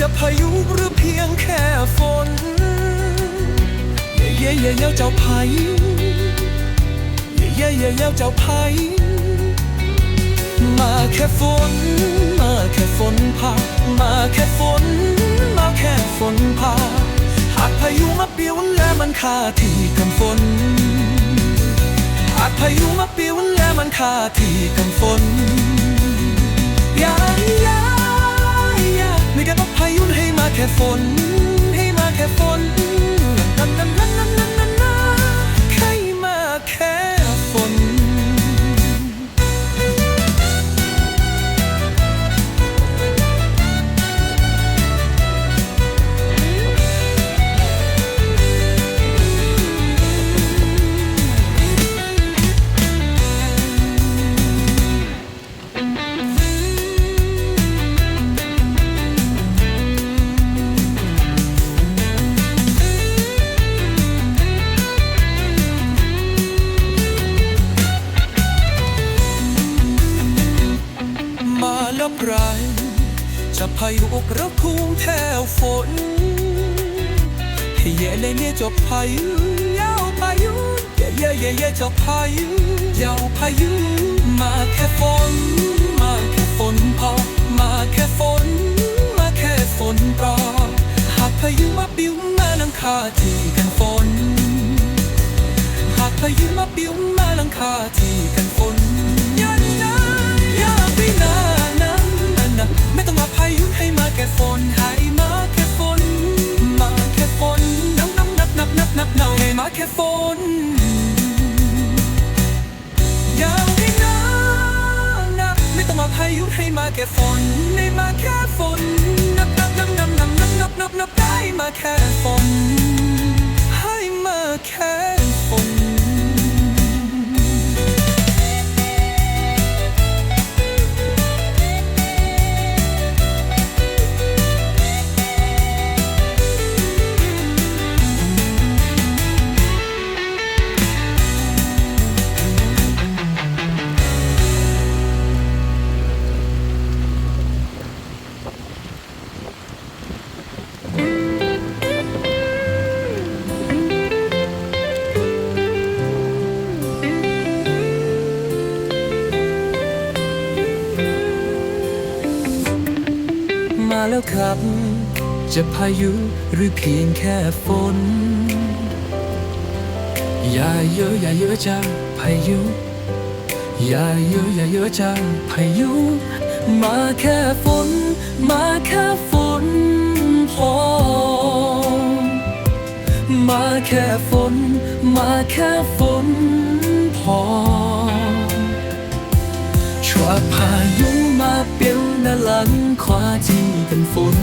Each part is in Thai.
จะพายุหรือเพียงแค่ฝน เย่เย่เย่เจ้าพายุเย่เย่เย่เจ้าพายุมาแค่ฝน มาแค่ฝนพา มาแค่ฝน มาแค่ฝนพา หากพายุมาเปียวและมันคาที่กันฝน หากพายุมาเปียวและมันคาที่กันฝน มาแล้วไรจะพายุอกระพุ้งแถวฝนให้เย่เลยเนี่ยจะพายุยาวพายุเย่เย่เย่เย่จะพายุยาวพายุมาแค่ฝน มาแค่ฝนพอมาแค่ฝน มาแค่ฝนพอหากพายุมาบิ้วมานังคาที่กันฝน หากพายุมาบิ้วมาลังคาที่กัน ค่ฝนอย่าไปนานนะไม่ต้องมาพายุให้มาแค่ฝนให้มาแค่ฝนนับนับนับนับนับนับนับนับนับได้มาแค่ฝนให้มาแค่ แล้วครับ จะพายุหรือเพียงแค่ฝน อย่าเยอะอย่าเยอะจังพายุ อย่าเยอะอย่าเยอะจังพายุ มาแค่ฝน มาแค่ฝนพอ มาแค่ฝน มาแค่ฝนพอ ว่าพายุมาเปลี่ยวนาหลังขวาที่เป็นฝน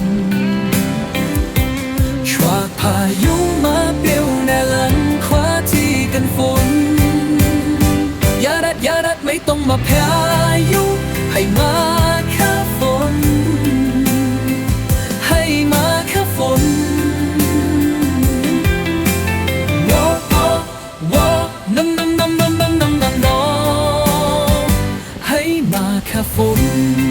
ว่าพายุมาเปลี่ยวนาหลังขวาที่กันฝนอย่ารัดอย่ารัดไม่ต้องมาพายุให้มา ฝน